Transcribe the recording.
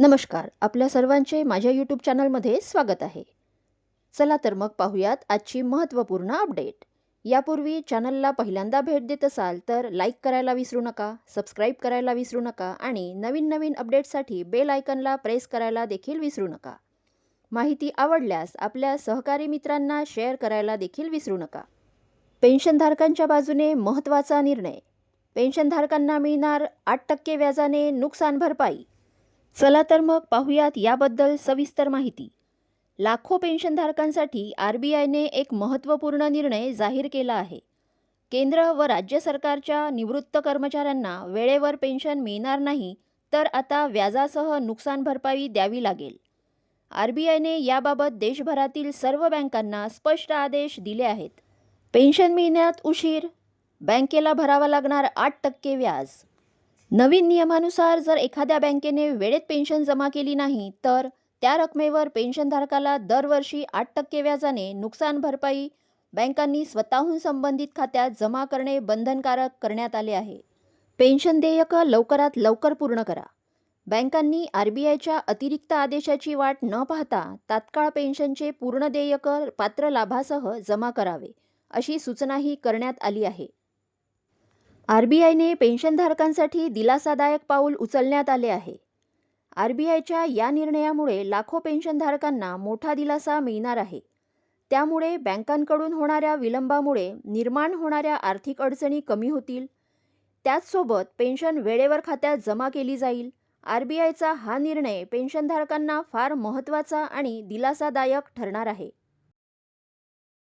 नमस्कार आपल्या सर्वांचे माझ्या यूट्यूब चॅनलमध्ये स्वागत आहे. चला तर मग पाहूयात आजची महत्त्वपूर्ण अपडेट यापूर्वी चॅनलला पहिल्यांदा भेट देत असाल तर लाईक करायला विसरू नका सबस्क्राईब करायला विसरू नका आणि नवीन नवीन अपडेट्ससाठी बेल आयकनला प्रेस करायला देखील विसरू नका. माहिती आवडल्यास आपल्या सहकारी मित्रांना शेअर करायला देखील विसरू नका. पेन्शनधारकांच्या बाजूने महत्त्वाचा निर्णय. पेन्शनधारकांना मिळणार आठ टक्के व्याजाने नुकसान भरपाई चला तर मग पाहूयात याबद्दल सविस्तर माहिती. लाखो पेन्शनधारकांसाठी आर बी आयने एक महत्त्वपूर्ण निर्णय जाहीर केला आहे. केंद्र व राज्य सरकारच्या निवृत्त कर्मचाऱ्यांना वेळेवर पेन्शन मिळणार नाही तर आता व्याजासह नुकसान भरपाई द्यावी लागेल. आर बी आयने याबाबत देशभरातील सर्व बँकांना स्पष्ट आदेश दिले आहेत. पेन्शन मिळण्यात उशीर बँकेला भरावा लागणार आठ टक्के व्याज. नवीन नियमानुसार जर एखाद्या बँकेने वेळेत पेन्शन जमा केली नाही तर त्या रकमेवर पेन्शनधारकाला दरवर्षी आठ टक्के व्याजाने नुकसान भरपाई बँकांनी स्वतःहून संबंधित खात्यात जमा करणे बंधनकारक करण्यात आले आहे. पेन्शन देयकं लवकरात लवकर पूर्ण करा. बँकांनी आर बी आयच्या अतिरिक्त आदेशाची वाट न पाहता तात्काळ पेन्शनचे पूर्ण देयकं पात्र लाभासह जमा करावे अशी सूचनाही करण्यात आली आहे. आर बी आयने पेन्शनधारकांसाठी दिलासादायक पाऊल उचलण्यात आले आहे. आर बी आयच्या या निर्णयामुळे लाखो पेन्शनधारकांना मोठा दिलासा मिळणार आहे. त्यामुळे बँकांकडून होणाऱ्या विलंबामुळे निर्माण होणाऱ्या आर्थिक अडचणी कमी होतील. त्याचसोबत पेन्शन वेळेवर खात्यात जमा केली जाईल. आर बी आयचा हा निर्णय पेन्शनधारकांना फार महत्त्वाचा आणि दिलासादायक ठरणार आहे.